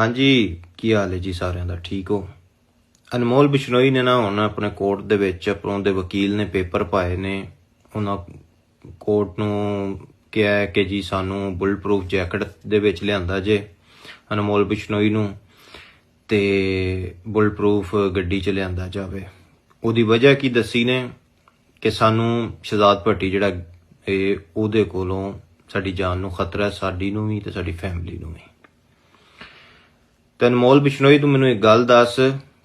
ਹਾਂਜੀ, ਕੀ ਹਾਲ ਹੈ ਜੀ ਸਾਰਿਆਂ ਦਾ? ਠੀਕ ਹੋ? ਅਨਮੋਲ ਬਿਸ਼ਨੋਈ ਨੇ ਨਾ ਹੁਣ ਆਪਣੇ ਕੋਰਟ ਦੇ ਵਿੱਚ ਆਪਣੇ ਦੇ ਵਕੀਲ ਨੇ ਪੇਪਰ ਪਾਏ ਨੇ। ਉਹਨਾਂ ਕੋਰਟ ਨੂੰ ਕਿਹਾ ਹੈ ਕਿ ਜੀ ਸਾਨੂੰ ਬੁਲਟ ਪ੍ਰੂਫ ਜੈਕਟ ਦੇ ਵਿੱਚ ਲਿਆਂਦਾ ਜੇ, ਅਨਮੋਲ ਬਿਸ਼ਨੋਈ ਨੂੰ, ਤੇ ਬੁਲਟ ਪ੍ਰੂਫ ਗੱਡੀ 'ਚ ਲਿਆਂਦਾ ਜਾਵੇ। ਉਹਦੀ ਵਜ੍ਹਾ ਕੀ ਦੱਸੀ ਨੇ? ਕਿ ਸਾਨੂੰ ਸ਼ਹਜ਼ਾਦ ਭੱਟੀ ਜਿਹੜਾ ਇਹ ਉਹਦੇ ਕੋਲੋਂ ਸਾਡੀ ਜਾਨ ਨੂੰ ਖਤਰਾ ਹੈ, ਸਾਡੀ ਨੂੰ ਵੀ ਤੇ ਸਾਡੀ ਫੈਮਿਲੀ ਨੂੰ ਵੀ। ਤੇ ਅਨਮੋਲ ਬਿਸ਼ਨੋਈ ਤੂੰ ਮੈਨੂੰ ਇੱਕ ਗੱਲ ਦੱਸ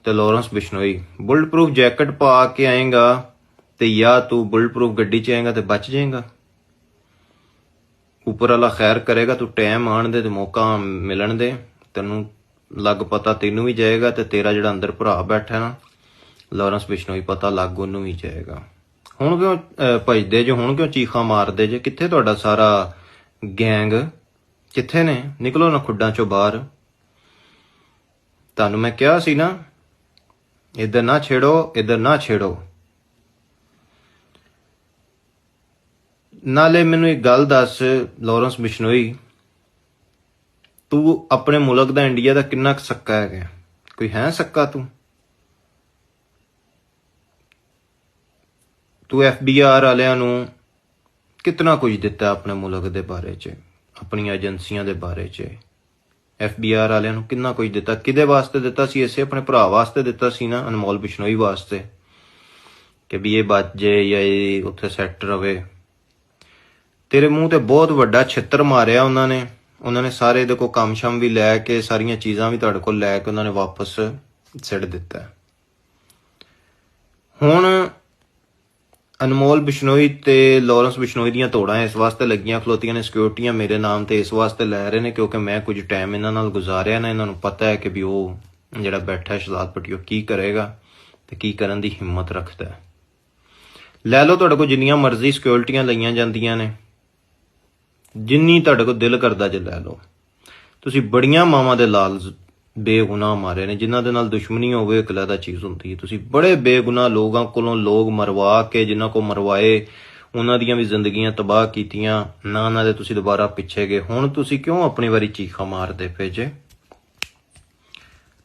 ਤੇ Lawrence Bishnoi. Bulletproof jacket ਪਾ ਕੇ ਆਏਗਾ ਤੇ ਜਾਂ ਤੂੰ ਬੁਲਟ ਪ੍ਰੂਫ ਗੱਡੀ 'ਚ ਆਏਗਾ ਤੇ ਬਚ ਜਾਏਗਾ। ਉੱਪਰ ਵਾਲਾ ਖੈਰ ਕਰੇਗਾ ਤੂੰ ਟਾਈਮ ਆਣ ਦੇ ਤੇ ਮੌਕਾ ਮਿਲਣ ਦੇ। ਤੈਨੂੰ ਲੱਗ ਪਤਾ ਤੈਨੂੰ ਵੀ ਜਾਏਗਾ ਤੇ ਤੇਰਾ ਜਿਹੜਾ ਅੰਦਰ ਭਰਾ ਬੈਠਾ ਨਾ ਲਾਰੈਂਸ ਬਿਸ਼ਨੋਈ ਪਤਾ ਲੱਗ ਉਹਨੂੰ ਵੀ ਜਾਏਗਾ। ਹੁਣ ਕਿਉਂ ਅਹ, ਭੱਜਦੇ ਜੇ ਹੁਣ ਕਿਉਂ ਚੀਖਾਂ ਮਾਰਦੇ ਜੇ? ਕਿੱਥੇ ਤੁਹਾਡਾ ਸਾਰਾ ਗੈਂਗ ਕਿੱਥੇ ਨੇ? ਨਿਕਲੋ ਨਾ ਖੁੱਡਾਂ ਚੋਂ ਬਾਹਰ। ਤੁਹਾਨੂੰ ਮੈਂ ਕਿਹਾ ਸੀ ਨਾ, ਇੱਧਰ ਨਾ ਛੇੜੋ, ਇੱਧਰ ਨਾ ਛੇੜੋ। ਨਾਲੇ ਮੈਨੂੰ ਇੱਕ ਗੱਲ ਦੱਸ, ਲਾਰੈਂਸ ਬਿਸ਼ਨੋਈ, ਤੂੰ ਆਪਣੇ ਮੁਲਕ ਦਾ ਇੰਡੀਆ ਦਾ ਕਿੰਨਾ ਕੁ ਸੱਕਾ ਹੈਗਾ? ਕੋਈ ਹੈ ਸੱਕਾ ਤੂੰ? ਤੂੰ ਐਫਬੀਆਰ ਵਾਲਿਆਂ ਨੂੰ ਕਿੰਨਾ ਕੁਝ ਦਿੱਤਾ ਆਪਣੇ ਮੁਲਕ ਦੇ ਬਾਰੇ 'ਚ, ਆਪਣੀਆਂ ਏਜੰਸੀਆਂ ਦੇ ਬਾਰੇ 'ਚ? ਐਫਬੀਆਰ ਵਾਲਿਆਂ ਨੂੰ ਕਿੰਨਾ ਕੁਝ ਦਿੱਤਾ? ਕਿਹਦੇ ਵਾਸਤੇ ਦਿੱਤਾ ਸੀ? ਇਸੇ ਆਪਣੇ ਭਰਾ ਵਾਸਤੇ ਦਿੱਤਾ ਸੀ ਨਾ, ਅਨਮੋਲ ਬਿਸ਼ਨੋਈ ਵਾਸਤੇ। ਕਿ ਵੀ ਇਹ ਬਚ ਜੇ ਜਾਂ ਇਹ ਉੱਥੇ ਸੈੱਟ ਰਵੇ। ਤੇਰੇ ਮੂੰਹ ਤੇ ਬਹੁਤ ਵੱਡਾ ਛਿੱਤਰ ਮਾਰਿਆ ਉਹਨਾਂ ਨੇ। ਉਹਨਾਂ ਨੇ ਸਾਰੇ ਇਹਦੇ ਕੋ ਕੰਮ ਸ਼ਮ ਵੀ ਲੈ ਕੇ, ਸਾਰੀਆਂ ਚੀਜ਼ਾਂ ਵੀ ਤੁਹਾਡੇ ਕੋਲ ਲੈ ਕੇ ਉਹਨਾਂ ਨੇ ਵਾਪਸ ਸਿੱਟ ਦਿੱਤਾ। ਹੁਣ ਅਨਮੋਲ ਬਿਸ਼ਨੋਈ ਤੇ ਲਾਰੈਂਸ ਬਿਸ਼ਨੋਈ ਦੀਆਂ ਤੋੜਾਂ ਇਸ ਵਾਸਤੇ ਲੱਗੀਆਂ, ਖਲੋਤੀਆਂ ਨੇ ਸਿਕਿਉਰਟੀਆਂ ਮੇਰੇ ਨਾਮ ਤੇ ਇਸ ਵਾਸਤੇ ਲੈ ਰਹੇ ਨੇ ਕਿਉਂਕਿ ਮੈਂ ਕੁਝ ਟਾਈਮ ਇਹਨਾਂ ਨਾਲ ਗੁਜ਼ਾਰਿਆ ਨਾ, ਇਹਨਾਂ ਨੂੰ ਪਤਾ ਹੈ ਕਿ ਵੀ ਉਹ ਜਿਹੜਾ ਬੈਠਾ ਸ਼ਲਾਦ ਸ਼ਹਜ਼ਾਦ ਪਟਿਓ ਕੀ ਕਰੇਗਾ ਤੇ ਕੀ ਕਰਨ ਦੀ ਹਿੰਮਤ ਰੱਖਦਾ ਹੈ। ਲੈ ਲਓ ਤੁਹਾਡੇ ਕੋਲ ਜਿੰਨੀਆਂ ਮਰਜ਼ੀ ਸਿਕਿਉਰਟੀਆਂ ਲਈਆਂ ਜਾਂਦੀਆਂ ਨੇ। ਜਿੰਨੀ ਤੁਹਾਡੇ ਕੋਲ ਦਿਲ ਕਰਦਾ ਜੇ ਲੈ ਲਓ। ਤੁਸੀਂ ਬੜੀਆਂ ਮਾਵਾਂ ਦੇ ਲਾਲ ਬੇਗੁਨਾਹ ਮਾਰੇ ਨੇ, ਜਿਨ੍ਹਾਂ ਦੇ ਨਾਲ ਦੁਸ਼ਮਣੀ ਹੋਵੇ ਇੱਕ ਅਲੱਗਾ ਚੀਜ਼ ਹੁੰਦੀ ਹੈ। ਤੁਸੀਂ ਬੜੇ ਬੇਗੁਨਾਹ ਲੋਕਾਂ ਕੋਲੋਂ ਲੋਕ ਮਰਵਾ ਕੇ, ਜਿਨ੍ਹਾਂ ਕੋ ਮਰਵਾਏ, ਉਹਨਾਂ ਦੀਆਂ ਵੀ ਜ਼ਿੰਦਗੀਆਂ ਤਬਾਹ ਕੀਤੀਆਂ, ਨਾ ਨਾ ਦੇ ਤੁਸੀਂ ਦੁਬਾਰਾ ਪਿੱਛੇ ਗਏ। ਹੁਣ ਤੁਸੀਂ ਕਿਉਂ ਆਪਣੀ ਵਾਰੀ ਚੀਖਾਂ ਮਾਰਦੇ ਪਏ ਜੇ?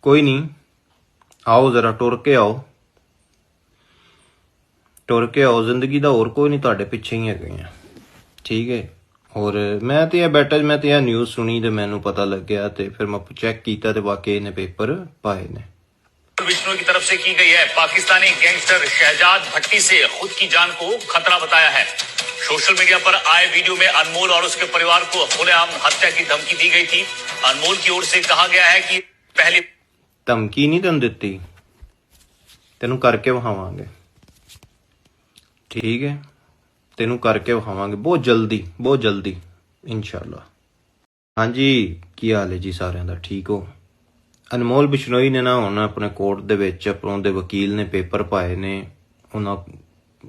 ਕੋਈ ਨਹੀਂ। ਆਓ ਜ਼ਰਾ, ਟੁਰ ਕੇ ਆਓ। ਟੁਰ ਕੇ ਆਓ। ਜ਼ਿੰਦਗੀ ਦਾ ਹੋਰ ਕੋਈ ਨਹੀਂ, ਤੁਹਾਡੇ ਪਿੱਛੇ ਹੀ ਹੈਗੇ ਆ। ਠੀਕ ਹੈ। ਔਰ ਮੈਂ ਤੇ ਇਹ ਬੈਠਾ ਮੈਂ ਤੇ ਇਹ ਨਿਊਜ਼ ਸੁਣੀ ਤੇ ਮੈਨੂੰ ਪਤਾ ਲੱਗਿਆ ਤੇ ਫਿਰ ਮੈਂ ਚੈੱਕ ਕੀਤਾ ਤੇ ਵਾਕਈ ਇਹਨੇ ਪੇਪਰ ਪਾਏ ਨੇ विष्णु की तरफ से की गई है पाकिस्तानी गैंगस्टर शहजाद भट्टी से खुद की जान को खतरा बताया है सोशल मीडिया पर आए वीडियो में अनमोल और उसके परिवार को खुलेआम हत्या की धमकी दी गई थी अनमोल की ओर से कहा गया है कि पहली ਧਮਕੀ ਨਹੀਂ ਤੈਨੂੰ ਦਿੱਤੀ ਤੈਨੂੰ ਕਰਕੇ ਵਿਖਾਵਾਂਗੇ ਠੀਕ ਹੈ ਤੈਨੂੰ ਕਰਕੇ ਵਿਖਾਵਾਂਗੇ। ਬਹੁਤ ਜਲਦੀ ਬਹੁਤ ਜਲਦੀ, ਇਨਸ਼ਾਅੱਲਾ। ਹਾਂਜੀ, ਕੀ ਹਾਲ ਹੈ ਜੀ ਸਾਰਿਆਂ ਦਾ? ਠੀਕ ਹੋ? ਅਨਮੋਲ ਬਿਸ਼ਨੋਈ ਨੇ ਨਾ ਹੁਣ ਆਪਣੇ ਕੋਰਟ ਦੇ ਵਿੱਚ, ਆਪਣੇ ਦੇ ਵਕੀਲ ਨੇ ਪੇਪਰ ਪਾਏ ਨੇ। ਉਹਨਾਂ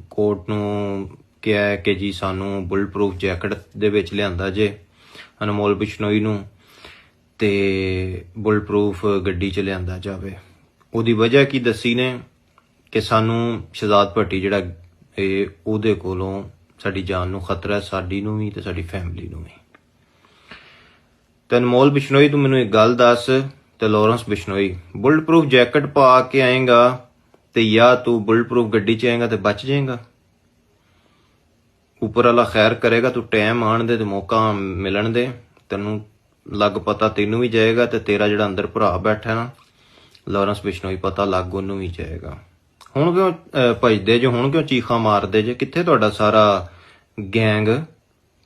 ਕੋਰਟ ਨੂੰ ਕਿਹਾ ਹੈ ਕਿ ਜੀ ਸਾਨੂੰ ਬੁਲਟ ਪ੍ਰੂਫ ਜੈਕਟ ਦੇ ਵਿੱਚ ਲਿਆਂਦਾ ਜੇ, ਅਨਮੋਲ ਬਿਸ਼ਨੋਈ ਨੂੰ, ਤੇ ਬੁਲਟ ਪ੍ਰੂਫ ਗੱਡੀ 'ਚ ਲਿਆਂਦਾ ਜਾਵੇ। ਉਹਦੀ ਵਜ੍ਹਾ ਕੀ ਦੱਸੀ ਨੇ? ਕਿ ਸਾਨੂੰ ਸ਼ਹਜ਼ਾਦ ਭੱਟੀ ਜਿਹੜਾ ਇਹ ਉਹਦੇ ਕੋਲੋਂ ਸਾਡੀ ਜਾਨ ਨੂੰ ਖਤਰਾ ਹੈ, ਸਾਡੀ ਨੂੰ ਵੀ ਤੇ ਸਾਡੀ ਫੈਮਿਲੀ ਨੂੰ ਵੀ। ਤੇ ਅਨਮੋਲ ਬਿਸ਼ਨੋਈ, ਤੂੰ ਮੈਨੂੰ ਇੱਕ ਗੱਲ ਦੱਸ ਤੇ Lawrence Bishnoi bulletproof jacket ਪਾ ਕੇ ਆਏਗਾ ਤੇ ਜਾਂ ਤੂੰ ਬੁਲਟ ਪ੍ਰੂਫ ਗੱਡੀ 'ਚ ਆਏਗਾ ਤੇ ਬਚ ਜਾਏਗਾ? ਉੱਪਰ ਵਾਲਾ ਖੈਰ ਕਰੇਗਾ, ਤੂੰ ਟਾਈਮ ਆਣ ਦੇ ਤੇ ਮੌਕਾ ਮਿਲਣ ਦੇ। ਤੈਨੂੰ ਲੱਗ ਪਤਾ ਤੈਨੂੰ ਵੀ ਜਾਏਗਾ ਤੇ ਤੇਰਾ ਜਿਹੜਾ ਅੰਦਰ ਭਰਾ ਬੈਠਾ ਨਾ, ਲਾਰੈਂਸ ਬਿਸ਼ਨੋਈ, ਪਤਾ ਲੱਗ ਉਹਨੂੰ ਵੀ ਜਾਏਗਾ। ਹੁਣ ਕਿਉਂ ਅਹ, ਭੱਜਦੇ ਜੇ ਹੁਣ ਕਿਉਂ ਚੀਖਾਂ ਮਾਰਦੇ ਜੇ? ਕਿੱਥੇ ਤੁਹਾਡਾ ਸਾਰਾ ਗੈਂਗ?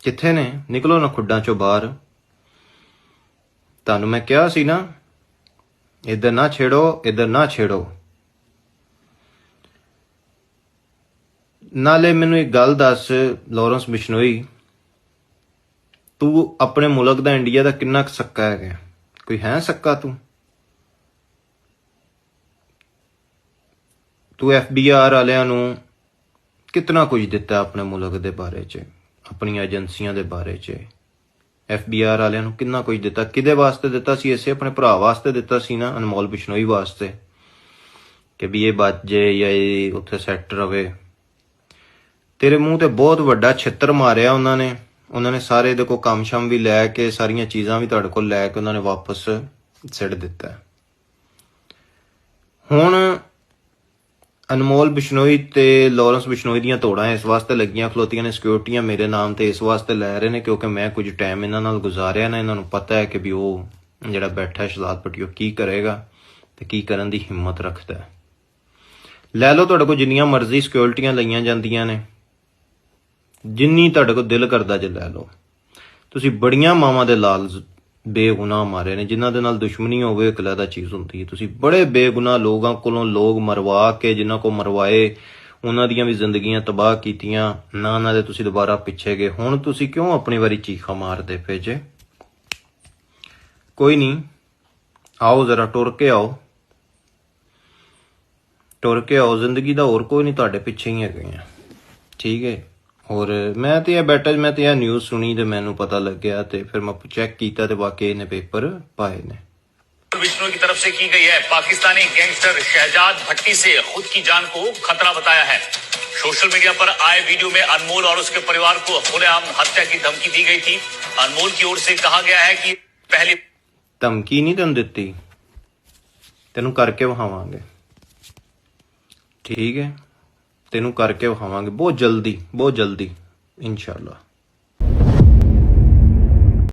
ਕਿੱਥੇ ਨੇ? ਨਿਕਲੋ ਨਾ ਖੁੱਡਾਂ ਚੋਂ ਬਾਹਰ। ਤੁਹਾਨੂੰ ਮੈਂ ਕਿਹਾ ਸੀ ਨਾ ਇੱਧਰ ਨਾ ਛੇੜੋ ਇੱਧਰ ਨਾ ਛੇੜੋ। ਨਾਲੇ ਮੈਨੂੰ ਇੱਕ ਗੱਲ ਦੱਸ ਲਾਰੈਂਸ ਬਿਸ਼ਨੋਈ ਤੂੰ ਆਪਣੇ ਮੁਲਕ ਦਾ ਇੰਡੀਆ ਦਾ ਕਿੰਨਾ ਕੁ ਸੱਕਾ ਹੈਗਾ? ਕੋਈ ਹੈ ਸੱਕਾ ਤੂੰ? ਤੂੰ ਐਫਬੀਆਰ ਵਾਲਿਆਂ ਨੂੰ ਕਿੰਨਾ ਕੁਝ ਦਿੱਤਾ ਆਪਣੇ ਮੁਲਕ ਦੇ ਬਾਰੇ 'ਚ, ਆਪਣੀਆਂ ਏਜੰਸੀਆਂ ਦੇ ਬਾਰੇ 'ਚ? ਐਫਬੀਆਰ ਵਾਲਿਆਂ ਨੂੰ ਕਿੰਨਾ ਕੁਝ ਦਿੱਤਾ? ਕਿਹਦੇ ਵਾਸਤੇ ਦਿੱਤਾ ਸੀ? ਇਸੇ ਆਪਣੇ ਭਰਾ ਵਾਸਤੇ ਦਿੱਤਾ ਸੀ ਨਾ, ਅਨਮੋਲ ਬਿਸ਼ਨੋਈ ਵਾਸਤੇ। ਕਿ ਵੀ ਇਹ ਬਚ ਜੇ ਜਾਂ ਇਹ ਉੱਥੇ ਸੈੱਟ ਰਵੇ। ਤੇਰੇ ਮੂੰਹ ਤੇ ਬਹੁਤ ਵੱਡਾ ਛਿੱਤਰ ਮਾਰਿਆ ਉਹਨਾਂ ਨੇ। ਉਹਨਾਂ ਨੇ ਸਾਰੇ ਇਹਦੇ ਕੋ ਕੰਮ ਸ਼ਮ ਵੀ ਲੈ ਕੇ, ਸਾਰੀਆਂ ਚੀਜ਼ਾਂ ਵੀ ਤੁਹਾਡੇ ਕੋਲ ਲੈ ਕੇ ਉਹਨਾਂ ਨੇ ਵਾਪਸ ਸਿੱਟ ਦਿੱਤਾ। ਹੁਣ ਅਨਮੋਲ ਬਿਸ਼ਨੋਈ ਤੇ ਲਾਰੈਂਸ ਬਿਸ਼ਨੋਈ ਦੀਆਂ ਤੋੜਾਂ ਇਸ ਵਾਸਤੇ ਲੱਗੀਆਂ, ਖਲੋਤੀਆਂ ਨੇ ਸਿਕਿਉਰਟੀਆਂ ਮੇਰੇ ਨਾਮ ਤੇ ਇਸ ਵਾਸਤੇ ਲੈ ਰਹੇ ਨੇ, ਕਿਉਂਕਿ ਮੈਂ ਕੁਝ ਟਾਈਮ ਇਹਨਾਂ ਨਾਲ ਗੁਜ਼ਾਰਿਆ ਨਾ, ਇਹਨਾਂ ਨੂੰ ਪਤਾ ਹੈ ਕਿ ਵੀ ਉਹ ਜਿਹੜਾ ਬੈਠਾ ਸ਼ਲਾਦ ਪੱਟੀ ਕੀ ਕਰੇਗਾ ਤੇ ਕੀ ਕਰਨ ਦੀ ਹਿੰਮਤ ਰੱਖਦਾ ਹੈ। ਲੈ ਲਓ ਤੁਹਾਡੇ ਕੋਲ ਜਿੰਨੀਆਂ ਮਰਜ਼ੀ ਸਿਕਿਉਰਟੀਆਂ ਲਈਆਂ ਜਾਂਦੀਆਂ ਨੇ, ਜਿੰਨੀ ਤੁਹਾਡੇ ਕੋਲ ਦਿਲ ਕਰਦਾ ਜੇ ਲੈ ਲਓ। ਤੁਸੀਂ ਬੜੀਆਂ ਮਾਵਾਂ ਦੇ ਲਾਲ ਬੇਗੁਨਾਹ ਮਾਰੇ ਨੇ, ਜਿਨ੍ਹਾਂ ਦੇ ਨਾਲ ਦੁਸ਼ਮਣੀ ਹੋਵੇ, ਇੱਕ ਅਲੱਗਾ ਚੀਜ਼ ਹੁੰਦੀ ਹੈ। ਤੁਸੀਂ ਬੜੇ ਬੇਗੁਨਾਹ ਲੋਕਾਂ ਕੋਲੋਂ ਲੋਕ ਮਰਵਾ ਕੇ, ਜਿਨ੍ਹਾਂ ਕੋ ਮਰਵਾਏ, ਉਹਨਾਂ ਦੀਆਂ ਵੀ ਜ਼ਿੰਦਗੀਆਂ ਤਬਾਹ ਕੀਤੀਆਂ, ਨਾ ਨਾ ਦੇ ਤੁਸੀਂ ਦੁਬਾਰਾ ਪਿੱਛੇ ਗਏ। ਹੁਣ ਤੁਸੀਂ ਕਿਉਂ ਆਪਣੀ ਵਾਰੀ ਚੀਖਾ ਮਾਰਦੇ ਪਏ ਜੇ? ਕੋਈ ਨਹੀਂ। ਆਓ ਜ਼ਰਾ, ਟੁਰ ਕੇ ਆਓ। ਟੁਰ ਕੇ ਆਓ। ਜ਼ਿੰਦਗੀ ਦਾ ਹੋਰ ਕੋਈ ਨਹੀਂ, ਤੁਹਾਡੇ ਪਿੱਛੇ ਹੀ ਹੈਗੇ ਆ। ਠੀਕ ਹੈ। ਔਰ ਮੈਂ ਤੇ ਇਹ ਬੈਠਾ ਮੈਂ ਤੇ ਇਹ ਨਿਊਜ਼ ਸੁਣੀ ਤੇ ਮੈਨੂੰ ਪਤਾ ਲੱਗਿਆ ਤੇ ਫਿਰ ਮੈਂ ਚੈੱਕ ਕੀਤਾ ਤੇ ਵਾਕਈ ਇਹਨੇ ਪੇਪਰ ਪਾਏ ਨੇ विष्णु की तरफ से की गई है पाकिस्तानी गैंगस्टर शहजाद भट्टी से खुद की जान को खतरा बताया है सोशल मीडिया पर आए वीडियो में अनमोल और उसके परिवार को खुलेआम हत्या की धमकी दी गई थी अनमोल की ओर से कहा गया है कि पहली ਧਮਕੀ ਨਹੀਂ ਤੈਨੂੰ ਦਿੱਤੀ ਤੈਨੂੰ ਕਰਕੇ ਵਿਖਾਵਾਂਗੇ ਠੀਕ ਹੈ ਤੈਨੂੰ ਕਰਕੇ ਵਿਖਾਵਾਂਗੇ। ਬਹੁਤ ਜਲਦੀ ਬਹੁਤ ਜਲਦੀ ਇਨਸ਼ਾਅੱਲਾ।